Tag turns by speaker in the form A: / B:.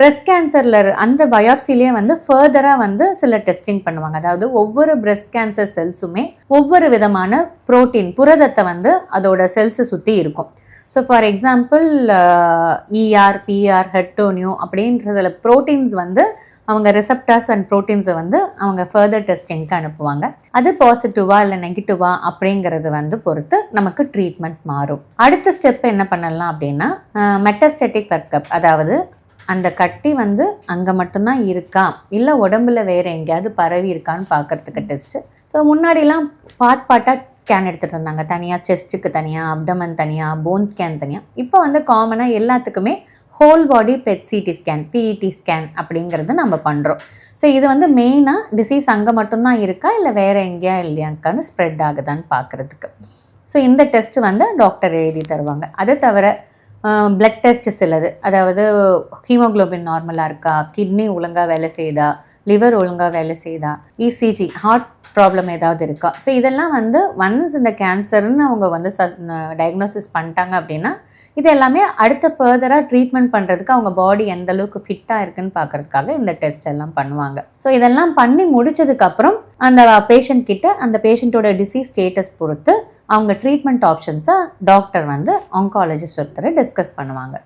A: Breast கேன்சரில் அந்த பயாப்சிலேயே வந்து ஃபர்தராக வந்து சில டெஸ்டிங் பண்ணுவாங்க. அதாவது ஒவ்வொரு பிரஸ்ட் கேன்சர் செல்ஸுமே ஒவ்வொரு விதமான புரோட்டீன் புரதத்தை வந்து அதோட செல்ஸை சுற்றி இருக்கும். So for example ER PR ஹெட்டோனியோ அப்படின்ற சில ப்ரோட்டீன்ஸ் வந்து அவங்க ரிசப்டார்ஸ் அண்ட் ப்ரோட்டீன்ஸை வந்து அவங்க ஃபர்தர் டெஸ்டிங்க்கு அனுப்புவாங்க. அது பாசிட்டிவா இல்லை நெகட்டிவா அப்படிங்கிறது வந்து பொறுத்து நமக்கு ட்ரீட்மெண்ட் மாறும். அடுத்த ஸ்டெப் என்ன பண்ணலாம் அப்படின்னா மெட்டஸ்டெட்டிக் ஒர்க்கப் அதாவது அந்த கட்டி வந்து அங்கே மட்டும்தான் இருக்கா? இல்லை உடம்புல வேறு எங்கேயாவது பரவி இருக்கான்னு பார்க்கறதுக்கு டெஸ்ட்டு ஸோ முன்னாடிலாம் பார்ட் பார்ட்டாக ஸ்கேன் எடுத்துகிட்டு இருந்தாங்க. தனியாக செஸ்ட்டுக்கு தனியாக அப்டமன் தனியாக போன் ஸ்கேன் தனியாக இப்போ வந்து காமனாக எல்லாத்துக்குமே whole body PET CT scan PET scan அப்படிங்கிறது நம்ம பண்ணுறோம் ஸோ இது வந்து மெயினாக டிசீஸ் அங்கே மட்டும்தான் இருக்கா? இல்லை வேறு எங்கேயா இல்லையாக்கான்னு ஸ்ப்ரெட் ஆகுதான்னு பார்க்குறதுக்கு ஸோ இந்த டெஸ்ட் வந்து டாக்டர் எழுதி தருவாங்க. அதை தவிர பிளட் டெஸ்ட் சிலது. அதாவது ஹீமோகுளோபின் நார்மலாக இருக்கா? கிட்னி ஒழுங்காக வேலை செய்யுதா லிவர் ஒழுங்காக வேலை செய்யுதா இசிஜி ஹார்ட் ப்ராப்ளம் ஏதாவது இருக்கா? ஸோ இதெல்லாம் வந்து ஒன்ஸ் இந்த கேன்சர்னு அவங்க வந்து டயக்னோசிஸ் பண்ணிட்டாங்க அப்படின்னா இது எல்லாமே அடுத்த ஃபர்தராக ட்ரீட்மெண்ட் பண்ணுறதுக்கு அவங்க பாடி எந்த அளவுக்கு ஃபிட்டாக இருக்குன்னு பார்க்கறதுக்காக இந்த டெஸ்ட் எல்லாம் பண்ணுவாங்க. ஸோ இதெல்லாம் பண்ணி முடிச்சதுக்கப்புறம் அந்த பேஷண்ட் கிட்ட அந்த பேஷண்ட்டோட டிசீஸ் ஸ்டேட்டஸ் பொறுத்து அவங்க ட்ரீட்மெண்ட் ஆப்ஷன்ஸை டாக்டர் வந்து ஆங்காலஜிஸ்ட் ஒருத்தரை டிஸ்கஸ் பண்ணுவாங்க.